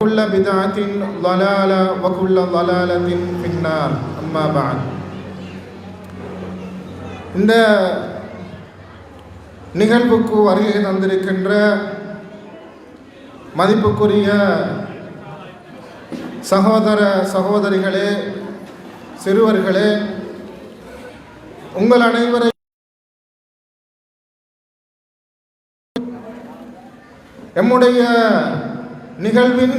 كل بدعة ضلالة وكل ضلالة في النار أما بعد இந்த நிகழ்வுக்கு வருகை தந்திருக்கின்ற மதிப்புக்குரிய சகோதர சகோதரிகளே சிறுவர்களே உங்கள் அனைவரை எம்முடைய நிகழ்வின்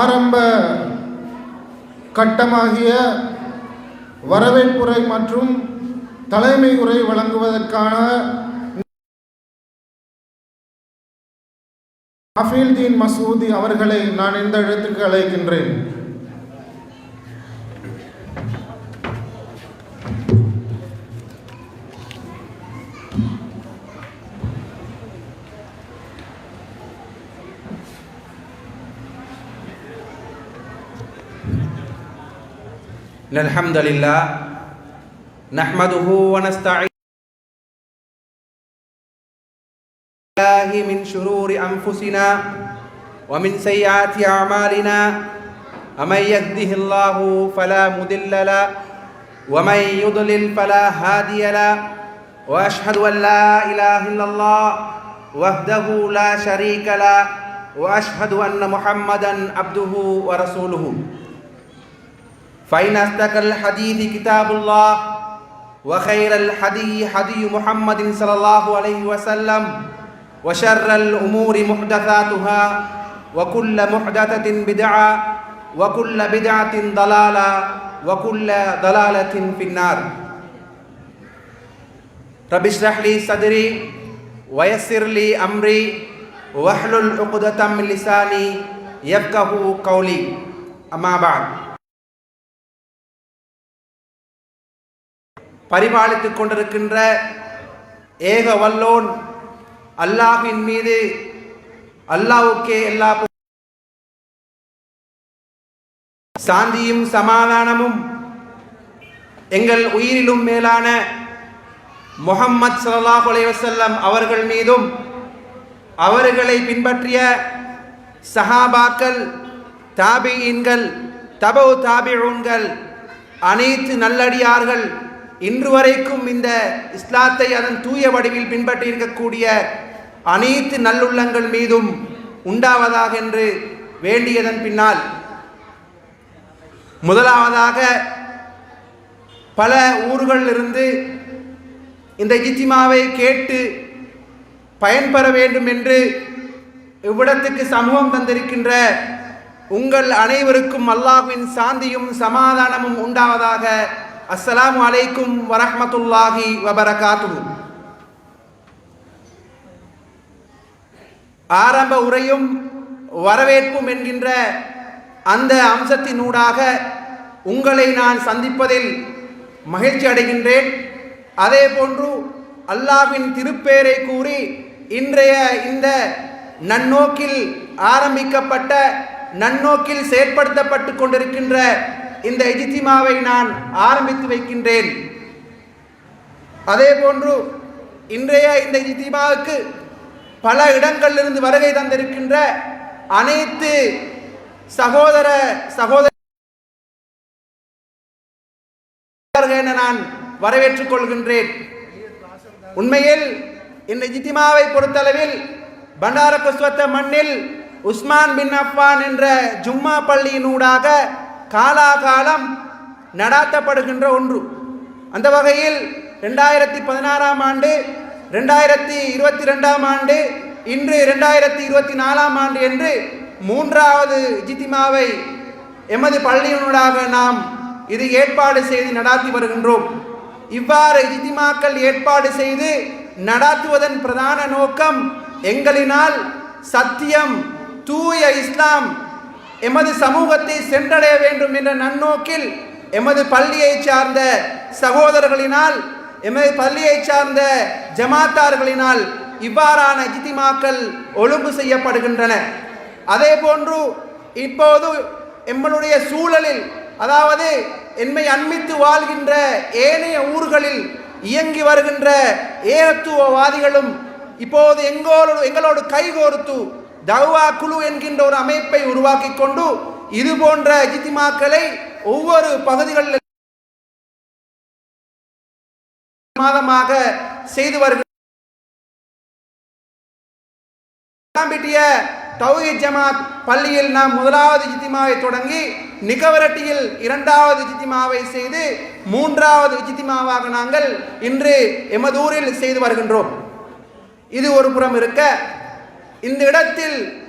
ஆரம்ப கட்டமாகிய வரவேற்புரை மற்றும் தலைமை உரை வழங்குவதற்கான அஃபீல்தீன் மசூதி அவர்களை நான் இந்த இடத்திற்கு அழைக்கின்றேன். الحمد لله نحمده ونستعين الله من شرور أنفسنا ومن سيئات أعمالنا. ومن يهده الله فلا مضل له ومن يضلل فلا هادي له. وأشهد أن لا إله إلا الله وحده لا شريك له وأشهد أن محمدا عبده ورسوله. فإن أصدق الحديث كتاب الله وخير الحدي حدي محمد صلى الله عليه وسلم وشر الأمور محدثاتها وكل محدثة بدعة وكل بدعة ضلالة وكل ضلالة في النار. رب اشرح لي صدري ويسر لي أمري واحلل عقدة من لساني يفقه قولي. أما بعد. பரிபாலித்துக் கொண்டிருக்கின்ற ஏக வல்லோன் அல்லாஹின் மீது அல்லாவுக்கே எல்லா சாந்தியும் சமாதானமும் எங்கள் உயிரிலும் மேலான முகம்மது சல்லாஹ் அலைவசல்லம் அவர்கள் மீதும் அவர்களை பின்பற்றிய சஹாபாக்கள் தாபியின்கள் தபவு தாபியூன்கள் அனைத்து நல்லடியார்கள் இன்று வரைக்கும் இந்த இஸ்லாத்தை அதன் தூய வடிவில் பின்பற்றி இருக்கக்கூடிய அனைத்து நல்லுள்ளங்கள் மீதும் உண்டாவதாக என்று வேண்டியதன் பின்னால் முதலாவதாக பல ஊர்களிலிருந்து இந்த இஜித்திமாவை கேட்டு பயன்பெற வேண்டும் என்று இவ்விடத்துக்கு சமூகம் தந்திருக்கின்ற உங்கள் அனைவருக்கும் அல்லாஹ்வின் சாந்தியும் சமாதானமும் உண்டாவதாக அஸ்ஸலாமு அலைக்கும் வரஹமத்துல்லாஹி வபரகாத்து ஆரம்ப உரையும் வரவேற்பும் என்கின்ற அந்த அம்சத்தினூடாக உங்களை நான் சந்திப்பதில் மகிழ்ச்சி அடைகின்றேன். அதே போன்று அல்லாஹ்வின் திருப்பேரை கூறி இன்றைய இந்த நன்னோக்கில் ஆரம்பிக்கப்பட்ட நன்னோக்கில் செயற்படுத்தப்பட்டு கொண்டிருக்கின்ற இந்த எஜித்திமாவை நான் ஆரம்பித்து வைக்கின்றேன். அதே போன்று இன்றைய இந்த இஜித்திமாவுக்கு பல இடங்களிலிருந்து வருகை தந்திருக்கின்ற அனைத்து சகோதர சகோதர என நான் வரவேற்றுக் கொள்கின்றேன். உண்மையில் இந்த ஜித்திமாவை பொறுத்தளவில் பண்டார குஸ்வத்த மண்ணில் உஸ்மான் பின் அப்பான் என்ற ஜும்மா பள்ளியினூடாக காலாகாலம் நடாத்தப்படுகின்ற ஒன்று. அந்த வகையில் ரெண்டாயிரத்தி பதினாறாம் ஆண்டு ரெண்டாயிரத்தி இருபத்தி ரெண்டாம் ஆண்டு இன்று ரெண்டாயிரத்தி இருபத்தி நாலாம் ஆண்டு என்று மூன்றாவது ஜிதிமாவை எமது பள்ளியினூடாக நாம் இது ஏற்பாடு செய்து நடாத்தி வருகின்றோம். இவ்வாறு ஜிதிமாக்கள் ஏற்பாடு செய்து நடாத்துவதன் பிரதான நோக்கம் எங்களினால் சத்தியம் தூய இஸ்லாம் எமது சமூகத்தை சென்றடைய வேண்டும் என்ற நன்னோக்கில் எமது பள்ளியை சார்ந்த சகோதரர்களினால் எமது பள்ளியை சார்ந்த ஜமாத்தார்களினால் இவ்வாறான இஜிதிமாக்கள் ஒழுங்கு செய்யப்படுகின்றன. அதே போன்று இப்போது எம்மளுடைய சூழலில் அதாவது என்மை அண்மித்து வாழ்கின்ற ஏனைய ஊர்களில் இயங்கி வருகின்ற ஏகத்துவவாதிகளும் இப்போது எங்களோடு எங்களோடு கைகோர்த்து தவா குழு என்கின்ற ஒரு அமைப்பை உருவாக்கி கொண்டு இது போன்ற இஜித்திமாக்களை ஒவ்வொரு பகுதிகளில் மாதமாக செய்து வருகிற பிட்டிய ஜமாத் பள்ளியில் நாம் முதலாவது இஜித்திமாவை தொடங்கி நிகவரட்டியில் இரண்டாவது இஜித்திமாவை செய்து மூன்றாவது இஜித்திமாவாக நாங்கள் இன்று எமதூரில் செய்து வருகின்றோம். இது ஒரு புறம் இருக்க இந்த இடத்தில்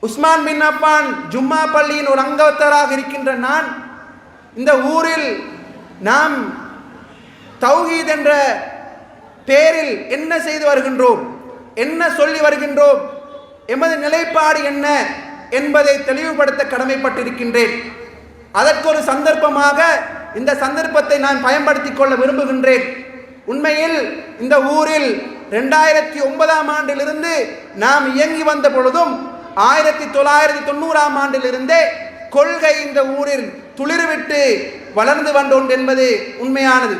உஸ்மான் பின் அப்பான் ஜும்மா பள்ளியின் ஒரு அங்கத்தராக இருக்கின்ற நான் இந்த ஊரில் நாம் தௌஹீத் என்ற பேரில் என்ன செய்து வருகின்றோம் என்ன சொல்லி வருகின்றோம் எமது நிலைப்பாடு என்ன என்பதை தெளிவுபடுத்த கடமைப்பட்டிருக்கின்றேன். அதற்கு ஒரு சந்தர்ப்பமாக இந்த சந்தர்ப்பத்தை நான் பயன்படுத்திக் கொள்ள விரும்புகின்றேன். உண்மையில் இந்த ஊரில் ரெண்டாயிரத்தி ஒன்பதாம் ஆண்டிலிருந்து நாம் இயங்கி வந்த பொழுதும் ஆயிரத்தி தொள்ளாயிரத்தி தொண்ணூறாம் ஆண்டிலிருந்தே கொள்கை இந்த ஊரில் துளிர்விட்டு வளர்ந்து வந்தோண்டு என்பது உண்மையானது.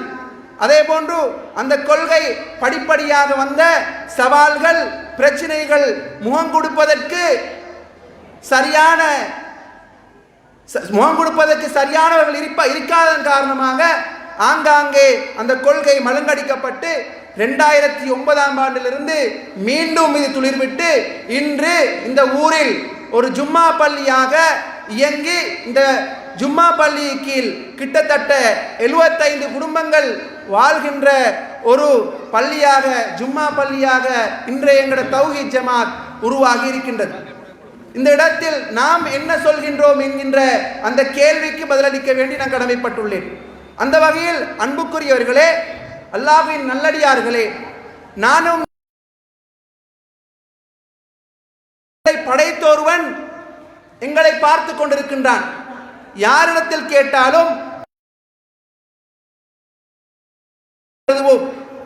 அதே போன்று அந்த கொள்கை படிப்படியாக வந்த சவால்கள் பிரச்சனைகள் முகம் கொடுப்பதற்கு சரியான ச- முகம் கொடுப்பதற்கு சரியானவர்கள் இருப்ப இருக்காதன் காரணமாக ஆங்காங்கே அந்த கொள்கை மலங்கடிக்கப்பட்டு ரெண்டாயிரத்தி ஒன்பதாம் ஆண்டிலிருந்து மீண்டும் இது துளிர்விட்டு இன்று இந்த ஊரில் ஒரு ஜும்மா பள்ளியாக இயங்கி இந்த ஜும்மா பள்ளி கீழ் கிட்டத்தட்ட 75 குடும்பங்கள் வாழ்கின்ற ஒரு பள்ளியாக ஜும்மா பள்ளியாக இன்றைய எங்களோட தௌஹி ஜமாத் உருவாகி இருக்கின்றது. இந்த இடத்தில் நாம் என்ன சொல்கின்றோம் என்கின்ற அந்த கேள்விக்கு பதிலளிக்க வேண்டி நான் கடமைப்பட்டுள்ளேன். அந்த வகையில் அன்புக்குரியவர்களே அல்லாஹின் நல்லடியார்களே நானும் எங்களை படைத்தோருவன் எங்களை பார்த்து கொண்டிருக்கின்றான். யாரிடத்தில் கேட்டாலும்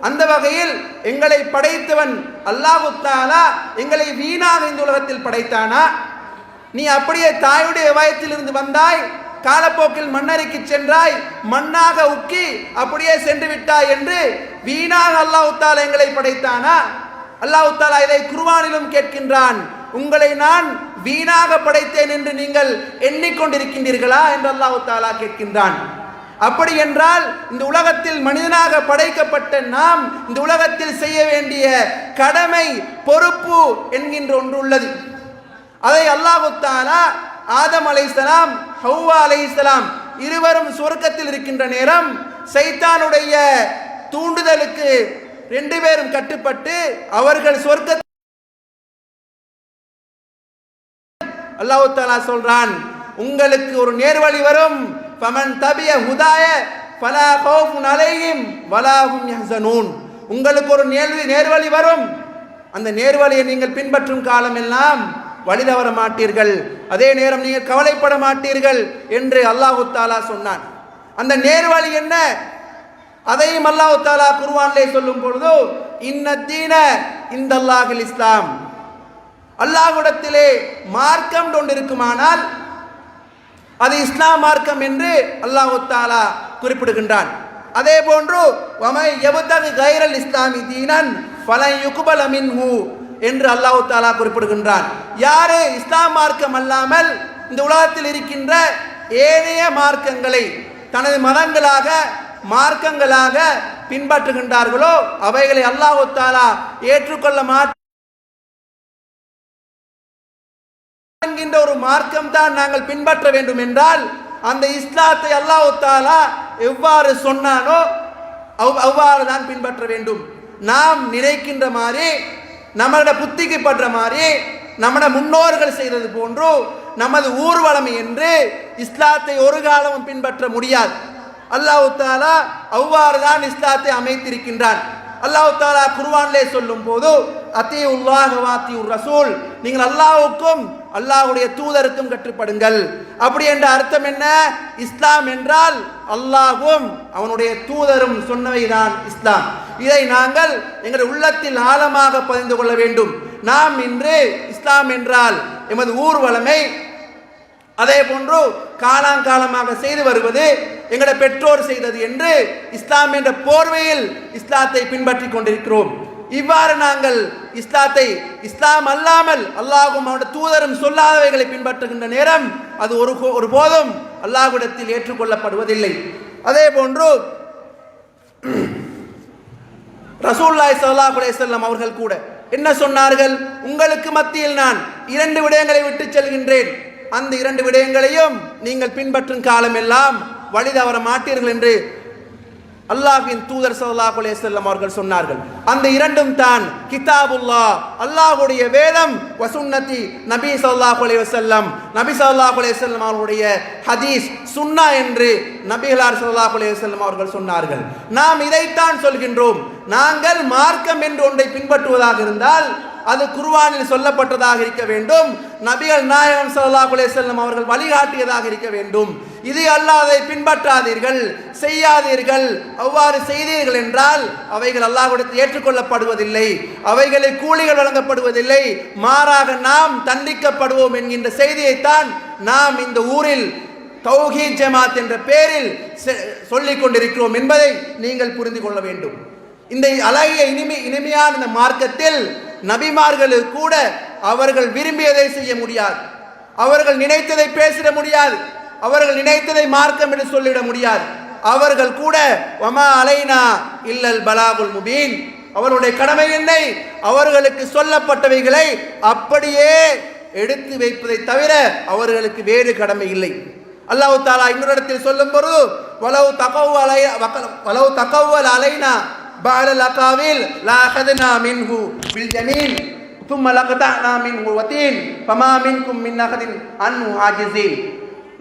அந்த வகையில் எங்களை படைத்தவன் அல்லாஹு தாலா எங்களை வீணாக இந்த உலகத்தில் படைத்தானா? நீ அப்படியே தாயுடைய வயத்திலிருந்து வந்தாய் காலப்போக்கில் மண்ணறைக்கு சென்றாய் மண்ணாக உக்கி அப்படியே சென்று விட்டாய் என்று வீணாக அல்லாஹு எங்களை படைத்தானா? அல்லாஹு இதை குர்ஆனிலும் கேட்கின்றான். உங்களை நான் வீணாக படைத்தேன் என்று நீங்கள் எண்ணிக்கொண்டிருக்கின்றீர்களா என்று அல்லாஹு தாலா கேட்கின்றான். அப்படி என்றால் இந்த உலகத்தில் மனிதனாக படைக்கப்பட்ட நாம் இந்த உலகத்தில் செய்ய வேண்டிய கடமை பொறுப்பு என்கின்ற ஒன்று உள்ளது. அதை அல்லாஹு தாலா ஆதம் அலைஹிஸ்ஸலாம் ஹவ்வா அலைஹிஸ்ஸலாம் இருவரும் சுவர்க்கத்தில் இருக்கின்ற நேரம் சைத்தானுடைய தூண்டுதலுக்கு ரெண்டு பேரும் கட்டுப்பட்டு அவர்கள் சொர்க்க அல்லாஹு தாலா சொல்றான் உங்களுக்கு ஒரு நேர்வழி வரும். பமன் தபிய ஹுதாய ஃபலா கௌஃபுன் அலையும் வலாகும் யஹ்சனூன். உங்களுக்கு ஒரு நேர்வழி நேர்வழி வரும். அந்த நேர்வழியை நீங்கள் பின்பற்றும் காலம் எல்லாம் வழி தவற மாட்டீர்கள். அதே நேரம் நீங்கள் கவலைப்பட மாட்டீர்கள் என்று அல்லாஹு தாலா சொன்னான். அந்த நேர்வழி என்ன? அதையும் அல்லாஹு தாலா குருவானிலே சொல்லும் பொழுது இன்னத்தீன இந்தல்லாஹில் இஸ்லாம். அல்லாஹுடத்திலே மார்க்கம் கொண்டிருக்குமானால் அது இஸ்லாம் மார்க்கம் என்று அல்லாஹு தாலா குறிப்பிடுகின்றான். அதே போன்று வமை எபுத்தகு கைரல் இஸ்லாமி தீனன் பல யுகுபலமின் என்று அல்லாஹு தாலா குறிப்பிடுகின்றான். யாரு இஸ்லாம் மார்க்கம் அல்லாமல் இந்த உலகத்தில் இருக்கின்ற ஏனைய மார்க்கங்களை தனது மதங்களாக மார்க்கங்களாக பின்பற்றுகின்றார்களோ அவைகளை அல்லாஹு தாலா ஏற்றுக்கொள்ள மாட்ட ஒரு மார்க்கம் தான் நாங்கள் பின்பற்ற வேண்டும் என்றால் அந்த இஸ்லாத்தை அல்லாஹு தாலா எவ்வாறு சொன்னானோ அவ் அவ்வாறு தான் பின்பற்ற வேண்டும். நாம் நினைக்கின்ற மாதிரி நம்மளோட புத்திக்கு படுற மாதிரி நம்மட முன்னோர்கள் செய்தது போன்று நமது ஊர்வலம் என்று இஸ்லாத்தை ஒரு காலமும் பின்பற்ற முடியாது. அல்லாஹு தாலா அவ்வாறு தான் இஸ்லாத்தை அமைத்திருக்கின்றான். அல்லாஹு தாலா குர்வான்லே சொல்லும் போது அத்தி உல்லாஹ் வாத்தி ரசூல் நீங்கள் அல்லாஹ்வுக்கும் அல்லாஹுடைய தூதருக்கும் கட்டுப்படுங்கள் அப்படி என்ற அர்த்தம் என்ன? இஸ்லாம் என்றால் அல்லாஹும் அவனுடைய தூதரும் சொன்னவைதான் இஸ்லாம். இதை நாங்கள் எங்கள் உள்ளத்தில் ஆழமாக பதிந்து கொள்ள வேண்டும். நாம் இன்று இஸ்லாம் என்றால் எமது ஊர்வலமை அதே போன்று காலாங்காலமாக செய்து வருவது எங்களுடைய பெற்றோர் செய்தது என்று இஸ்லாம் என்ற போர்வையில் இஸ்லாத்தை பின்பற்றி கொண்டிருக்கிறோம். இவ்வாறு நாங்கள் இஸ்லாத்தை இஸ்லாம் அல்லாமல் அல்லாஹும் அவனுடைய தூதரும் சொல்லாதவைகளை பின்பற்றுகின்ற நேரம் அது ஒரு ஒருபோதும் அல்லாஹ்விடத்தில் ஏற்றுக்கொள்ளப்படுவதில்லை. அதே போன்று ரசூல்லாய் சல்லா குலேசல்லம் அவர்கள் கூட என்ன சொன்னார்கள்? உங்களுக்கு மத்தியில் நான் இரண்டு விடயங்களை விட்டு செல்கின்றேன். அந்த இரண்டு விடயங்களையும் நீங்கள் பின்பற்றும் காலமெல்லாம் வழி தவற மாட்டீர்கள் என்று அல்லாஹின் தூதர் ஸல்லல்லாஹு செல்லம் அவர்கள் சொன்னார்கள். அந்த இரண்டும் தான் கிதாபுல்லாஹ் அல்லாஹ்வுடைய வேதம் வசுன்னதி நபி ஸல்லல்லாஹு செல்லம் நபி ஸல்லல்லாஹு செல்லம் அவர்களுடைய ஹதீஸ் சுன்னா என்று நபிகளார் ஸல்லல்லாஹு அலைஹி அவர்கள் சொன்னார்கள். நாம் இதைத்தான் சொல்கின்றோம். நாங்கள் மார்க்கம் என்று ஒன்றை பின்பற்றுவதாக இருந்தால் அது குர்வானில் சொல்லப்பட்டதாக இருக்க வேண்டும். நபிகள் நாயகம் ஸல்லல்லாஹு செல்லம் அவர்கள் வழிகாட்டியதாக இருக்க வேண்டும். இது அல்லாதை பின்பற்றாதீர்கள் செய்யாதீர்கள். அவ்வாறு செய்தீர்கள் என்றால் அவைகள் அல்லாஹ்விடத்தில் ஏற்றுக்கொள்ளப்படுவதில்லை. அவைகளை கூலிகள் வழங்கப்படுவதில்லை. மாறாக நாம் தண்டிக்கப்படுவோம் என்கின்ற செய்தியைத்தான் நாம் இந்த ஊரில் தௌஹீத் ஜமாத் என்ற பெயரில் செ- சொல்லிக் கொண்டிருக்கிறோம் என்பதை நீங்கள் புரிந்து கொள்ள வேண்டும். இந்த அழகிய இனிமை இனிமையான இந்த மார்க்கத்தில் நபிமார்களுக்கு கூட அவர்கள் விரும்பியதை செய்ய முடியாது. அவர்கள் நினைத்ததை பேசிட முடியாது. அவர்கள் நினைத்ததை மார்க்கம் என்று சொல்லிட முடியாது அவர்கள் கூட வமா அலைனா இல்லல் பலாகுல் முபீன் அவருடைய கடமை என்ன அவர்களுக்கு சொல்லப்பட்டவைகளை அப்படியே எடுத்து வைப்பதை தவிர அவர்களுக்கு வேறு கடமை இல்லை அல்லாஹ் தாலா இன்னொரு இடத்தில் சொல்லும் பொழுது வலவு தகவல் அலை வக்க- வலவு தகவல் அலைனா بعد الأقاويل لأخذنا منه بالجميل ثم لقطعنا منه الوتين فما منكم من أحد عنه عاجزين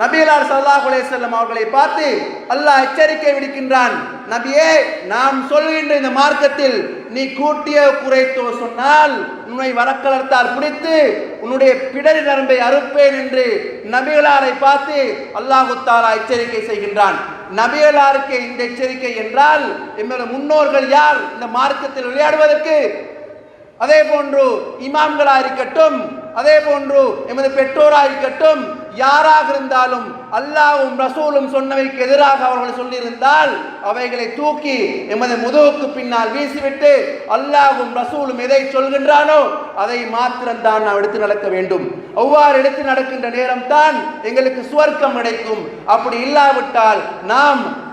நபியலார் சல்லா அலைஹி வஸல்லம் அவர்களை பார்த்து அல்லாஹ் எச்சரிக்கை விடுக்கின்றான். நபியே நாம் சொல்கின்ற இந்த மார்க்கத்தில் நீ கூட்டிய குறைத்தோ சொன்னால் உன்னை வரக்கலர்த்தால் பிடித்து உன்னுடைய பிடரி நரம்பை அறுப்பேன் என்று நபிகளாரை பார்த்து அல்லாஹு தாலா எச்சரிக்கை செய்கின்றான். நபிகளாருக்கு இந்த எச்சரிக்கை என்றால் எம்மோட முன்னோர்கள் யார் இந்த மார்க்கத்தில் விளையாடுவதற்கு? அதே போன்று இமாம்களா இருக்கட்டும் அதே போன்று எமது பெற்றோரா இருக்கட்டும் யாராக இருந்தாலும் அல்லாவும் ரசூலும் சொன்னவைக்கு எதிராக அவர்கள் சொல்லியிருந்தால் அவைகளை தூக்கி எமது முதுகுக்கு பின்னால் வீசிவிட்டு அல்லாவும் ரசூலும் எதை சொல்கின்றானோ அதை மாத்திரம்தான் நாம் எடுத்து நடக்க வேண்டும். அவ்வாறு எடுத்து நடக்கின்ற நேரம் தான் எங்களுக்கு சுவர்க்கம் கிடைக்கும். அப்படி இல்லாவிட்டால் நாம்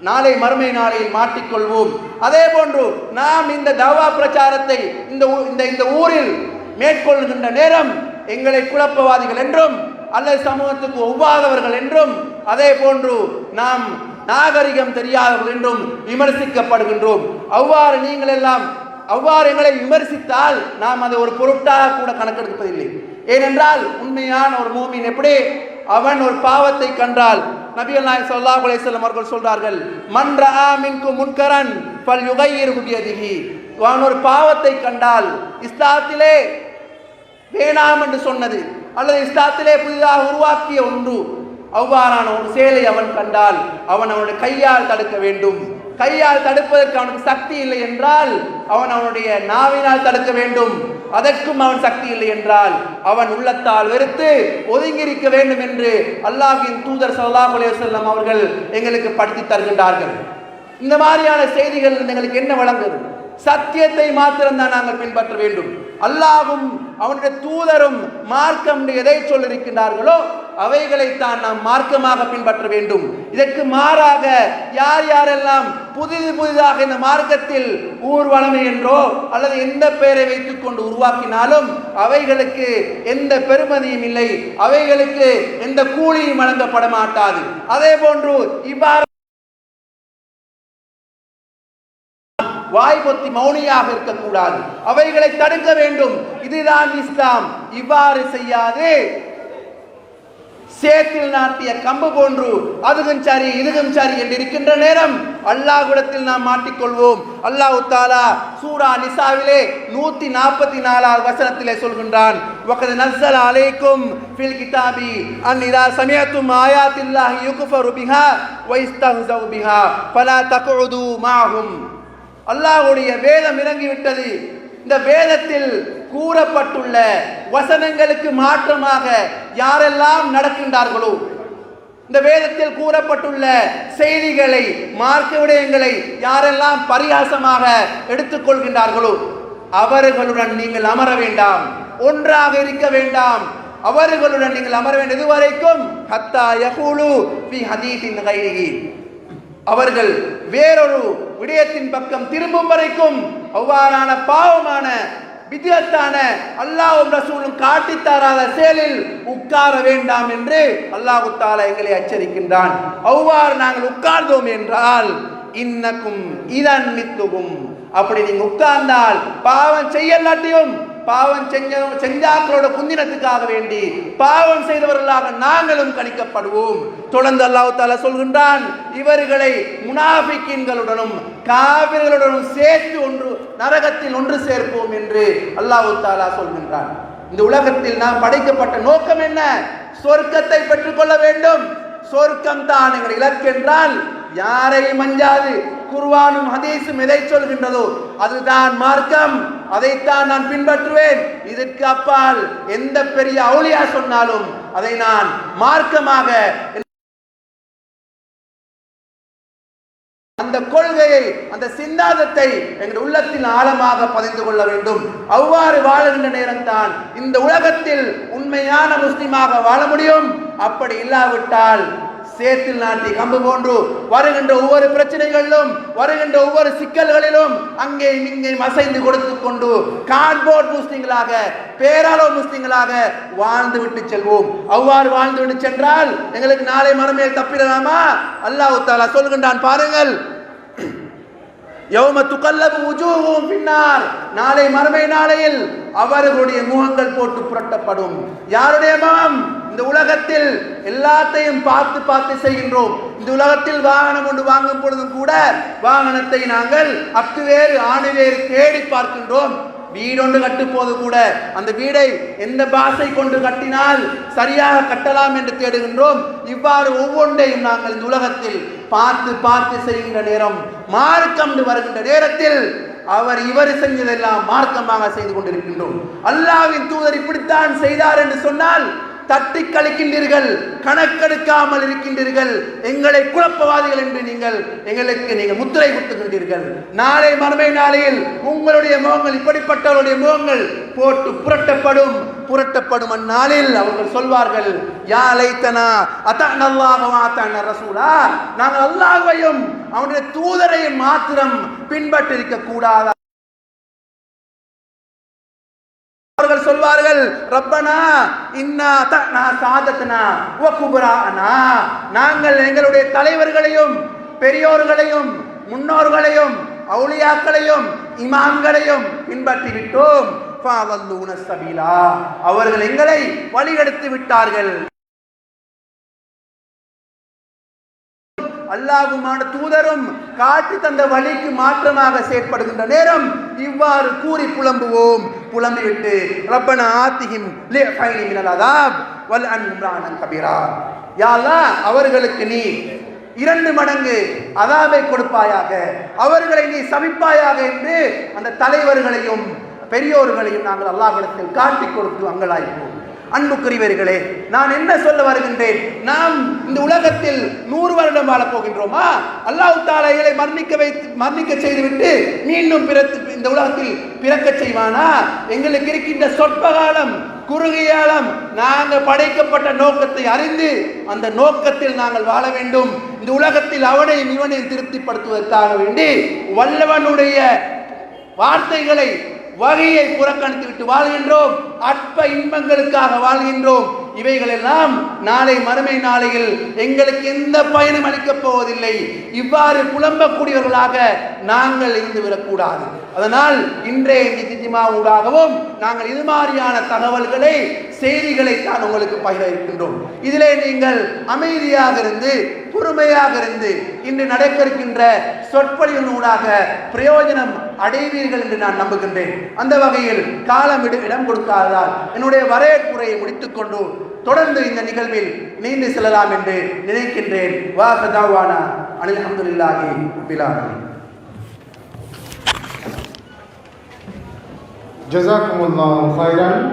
நாளை மறுமை நாளையில் மாட்டிக்கொள்வோம். அதே போன்று நாம் இந்த தவா பிரச்சாரத்தை இந்த ஊ- இந்த இந்த ஊரில் மேற்கொள்கின்ற நேரம் எங்களை குழப்பவாதிகள் என்றும் அல்லது சமூகத்துக்கு ஒவ்வாதவர்கள் என்றும் அதே போன்று நாம் நாகரிகம் தெரியாதவர்கள் என்றும் விமர்சிக்கப்படுகின்றோம். அவ்வாறு நீங்கள் எல்லாம் அவ்வாறு எங்களை விமர்சித்தால் நாம் அதை ஒரு பொருட்டாக கூட கணக்கெடுப்பதில்லை. ஏனென்றால் உண்மையான ஒரு மூமின் எப்படி? அவன் ஒரு பாவத்தை கண்டால் நபிகள் நாயகம் ஸல்லல்லாஹு அலைஹி அவர்கள் சொல்றார்கள் மன் ரஆ முன்கரன் பல் யுகையிரு பியதிஹி. அவன் ஒரு பாவத்தை கண்டால் இஸ்லாத்திலே வேணாம் என்று சொன்னது. அல்லது இஸ்லாத்திலே புதிதாக உருவாக்கிய ஒன்று. அவ்வாறான ஒரு செயலை அவன் கண்டால் அவன் அவனுடைய கையால் தடுக்க வேண்டும். கையால் தடுப்பதற்கு அவனுக்கு சக்தி இல்லை என்றால் அவன் அவனுடைய நாவினால் தடுக்க வேண்டும். அதற்கும் அவன் சக்தி இல்லை என்றால் அவன் உள்ளத்தால் வெறுத்து ஒதுங்கியிருக்க வேண்டும் என்று அல்லாஹின் தூதர் சல்லாஹ் அலைஹி அவர்கள் எங்களுக்கு படித்து தருகின்றார்கள். இந்த மாதிரியான செய்திகள் எங்களுக்கு என்ன வழங்குது? சத்தியத்தை மாத்திரம்தான் நாங்கள் பின்பற்ற வேண்டும். அல்லாஹும் அவனுடைய தூதரும் மார்க்கம் என்று எதை சொல்லியிருக்கின்றார்களோ அவைகளைத்தான் நாம் மார்க்கமாக பின்பற்ற வேண்டும். இதற்கு மாறாக யார் யாரெல்லாம் புதிது புதிதாக இந்த மார்க்கத்தில் ஊர்வலம் என்றோ அல்லது எந்த பெயரை வைத்துக் கொண்டு உருவாக்கினாலும் அவைகளுக்கு எந்த பெருமதியும் இல்லை. அவைகளுக்கு எந்த கூலியும் வழங்கப்பட மாட்டாது. அதே போன்று இவ்வாறு வாய் பொத்தி மௌனியாக இருக்கக்கூடாது. அவைகளை தடுக்க வேண்டும். இதுதான் இஸ்லாம். இவ்வாறு செய்யாது. சேத்தில் நாட்டிய கம்பு போன்று அதுகும் சரி இதுகும் சரி என்று இருக்கின்ற நேரம் அல்லாஹ்விடத்தில் நாம் மாட்டிக்கொள்வோம். அல்லாஹ் தாலா சூரா நிசாவிலே நூத்தி நாற்பத்தி நாலாவது வசனத்திலே சொல்கின்றான். வகது அலைக்கும் ஃபில் கிதாபி அன் இதா சமியத்தும் ஆயாத்தில்லாஹி யுக்ஃபரு பிஹா வ இஸ்தஹ்ஸவு பிஹா ஃபலா தக்உது மாஹும். அல்லாஹ்வுடைய வேதம் இறங்கிவிட்டது இந்த வேதத்தில் கூறப்பட்டுள்ள வசனங்களுக்கு மாற்றமாக யாரெல்லாம் நடக்கின்றார்களோ இந்த வேதத்தில் கூறப்பட்டுள்ள செய்திகளை மார்க்க விடயங்களை யாரெல்லாம் பரிகாசமாக எடுத்துக்கொள்கின்றார்களோ அவர்களுடன் நீங்கள் அமர வேண்டாம். ஒன்றாக இருக்க வேண்டாம். அவர்களுடன் நீங்கள் அமர வேண்டும். இதுவரைக்கும் ஹத்தா யகுலு பி ஹதீஸின் கைகி அவர்கள் வேறொரு விடயத்தின் பக்கம் திரும்பும் வரைக்கும் அவ்வாறான பாவமான வித்தியத்தான அல்லாஹும் ரசூலும் காட்டித் தராத செயலில் உட்கார வேண்டாம் என்று அல்லாஹு தாலா எங்களை எச்சரிக்கின்றான். அவ்வாறு நாங்கள் உட்கார்ந்தோம் என்றால் இன்னக்கும் இதன் மித்துகும். அப்படி நீங்க உட்கார்ந்தால் பாவம் செய்யலாட்டியும் பாவம் செஞ்ச செஞ்சாக்களோட புந்தினத்துக்காக வேண்டி பாவம் செய்தவர்களாக நாங்களும் கணிக்கப்படுவோம். தொடர்ந்து அல்லாஹ் தாலா சொல்கின்றான் இவர்களை முனாஃபிக்கின்களுடனும் காவிர்களுடனும் சேர்த்து ஒன்று நரகத்தில் ஒன்று சேர்ப்போம் என்று அல்லாஹு தாலா சொல்கின்றான். இந்த உலகத்தில் நாம் படைக்கப்பட்ட நோக்கம் என்ன? சொர்க்கத்தை பெற்றுக்கொள்ள வேண்டும். சொர்க்கம் தான் எங்கள் இலக்கென்றால் யாரையும் அஞ்சாது. குர்வானும் ஹதீஸும் எதை சொல்கின்றதோ அதுதான் மார்க்கம். அதைத்தான் நான் பின்பற்றுவேன். இதற்கு அப்பால் எந்த பெரிய அவுளியா சொன்னாலும் அதை நான் மார்க்கமாக அந்த கொள்கையை அந்த சிந்தாந்தத்தை எங்கள் உள்ளத்தில் ஆழமாக பதிந்து கொள்ள வேண்டும். அவ்வாறு வாழுகின்ற நேரம்தான் இந்த உலகத்தில் உண்மையான முஸ்லிமாக வாழ முடியும். அப்படி இல்லாவிட்டால் சேத்தில் நாட்டி கம்பு போன்று வருகின்ற ஒவ்வொரு பிரச்சனைகளிலும் வருகின்ற ஒவ்வொரு சிக்கல்களிலும் அங்கே இங்கே மசைந்து கொடுத்து கொண்டு கார்ட்போர்ட் முஸ்லிம்களாக பேராளோ முஸ்லிம்களாக வாழ்ந்து விட்டு செல்வோம். அவ்வாறு வாழ்ந்து விட்டு சென்றால் எங்களுக்கு நாளை மறுமையில் தப்பிடலாமா? அல்லாஹ் தாலா சொல்கின்றான் பாருங்கள். யௌம துகல்லபு உஜூஹும் பின்னார் நாளை மறுமை நாளையில் அவர்களுடைய முகங்கள் போட்டு புரட்டப்படும். யாருடைய முகம்? இந்த உலகத்தில் எல்லாத்தையும் பார்த்து பார்த்து செய்கின்றோம். இந்த உலகத்தில் வாகனம் கொண்டு வாங்கும் பொழுதும் கூட வாகனத்தை நாங்கள் அக்கு வேறு ஆணி வேறு தேடி பார்க்கின்றோம். வீடொன்று கட்டும்போது கூட அந்த வீடை எந்த பாசை கொண்டு கட்டினால் சரியாக கட்டலாம் என்று தேடுகின்றோம். இவ்வாறு ஒவ்வொன்றையும் நாங்கள் இந்த உலகத்தில் பார்த்து பார்த்து செய்கின்ற நேரம் மார்க்கம் வருகின்ற நேரத்தில் அவர் இவர் செஞ்சதெல்லாம் மார்க்கமாக செய்து கொண்டிருக்கின்றோம். அல்லாவின் தூதர் இப்படித்தான் செய்தார் என்று சொன்னால் தட்டி கழிக்கின்றீர்கள் கணக்கெடுக்காமல் இருக்கின்றீர்கள் எங்களை குழப்பவாதிகள் என்று நீங்கள் எங்களுக்கு நீங்கள் முத்திரை குத்துகின்றீர்கள். நாளை மறுமை நாளையில் உங்களுடைய முகங்கள் இப்படிப்பட்டவருடைய முகங்கள் போட்டு புரட்டப்படும். புரட்டப்படும் அந்நாளில் அவர்கள் சொல்வார்கள் யா லைத்தனா அதான் அல்லாஹ் அத்தான ரசூலா? நாங்கள் அல்லாஹ்வையும் அவனுடைய தூதரையும் மாத்திரம் பின்பற்றிருக்க கூடாதா? அவர்கள் சொல்வார்கள் ரப்பனா இன்னா தனா வ குபரானா. நாங்கள் எங்களுடைய தலைவர்களையும் பெரியோர்களையும் முன்னோர்களையும் அவுளியாக்களையும் இமாம்களையும் பின்பற்றி விட்டோம் சபீலா. அவர்கள் எங்களை வழிகெடுத்து விட்டார்கள். அல்லாஹுமான தூதரும் காட்டி தந்த வழிக்கு மாற்றமாக செயற்படுகின்ற நேரம் இவ்வாறு கூறி புலம்புவோம். புலம்பிவிட்டு ரப்பன ஆத்திஹிம் லி ஃபைனி மினல் அதாப் வல் அன் இம்ரானன் கபீரா அவர்களுக்கு நீ இரண்டு மடங்கு அதாவை கொடுப்பாயாக அவர்களை நீ சமிப்பாயாக என்று அந்த தலைவர்களையும் பெரியோர்களையும் நாங்கள் அல்லாஹிடத்தில் காட்டிக் கொடுத்து அங்கலாய்ப்போம். அன்புக்குரியவர்களே நான் என்ன சொல்ல வருகின்றேன்? நாம் இந்த உலகத்தில் நூறு வருடம் வாழப் போகின்றோமா? அல்லாஹ் தாலைகளை மரணிக்க வைத்து மரணிக்க செய்துவிட்டு மீண்டும் பிறத்து இந்த உலகத்தில் பிறக்க செய்வானா? எங்களுக்கு இருக்கின்ற சொற்பகாலம் குறுகியாலம் நாங்கள் படைக்கப்பட்ட நோக்கத்தை அறிந்து அந்த நோக்கத்தில் நாங்கள் வாழ வேண்டும். இந்த உலகத்தில் அவனையும் இவனையும் திருப்திப்படுத்துவதற்காக வேண்டி வல்லவனுடைய வார்த்தைகளை வகையை புறக்கணித்து விட்டு வாழ்கின்றோம். அற்ப இன்பங்களுக்காக வாழ்கின்றோம். இவைகளெல்லாம் நாளை மறுமை நாளையில் எங்களுக்கு எந்த பயனும் அளிக்கப் போவதில்லை. இவ்வாறு புலம்பக்கூடியவர்களாக நாங்கள் இருந்து விடக்கூடாது. அதனால் இன்றைய நிதிஜிமா ஊடாகவும் நாங்கள் இது மாதிரியான தகவல்களை செய்திகளை தான் உங்களுக்கு பகிர இருக்கின்றோம் இதிலே நீங்கள் அமைதியாக இருந்து பொறுமையாக இருந்து இன்று நடக்க இருக்கின்ற சொற்பொழிவினூடாக பிரயோஜனம் அடைவீர்கள் என்று நான் நம்புகின்றேன். அந்த வகையில் காலம் இடம் கொடுக்காததால் என்னுடைய வரவேற்புரையை முடித்துக்கொண்டு தொடர்ந்து இந்த நிகழ்வில் நீண்டு செல்லலாம் என்று நினைக்கின்றேன். வா சதாவானா அனில் அஹமதுல்லாஹி جزاكم الله خيرا.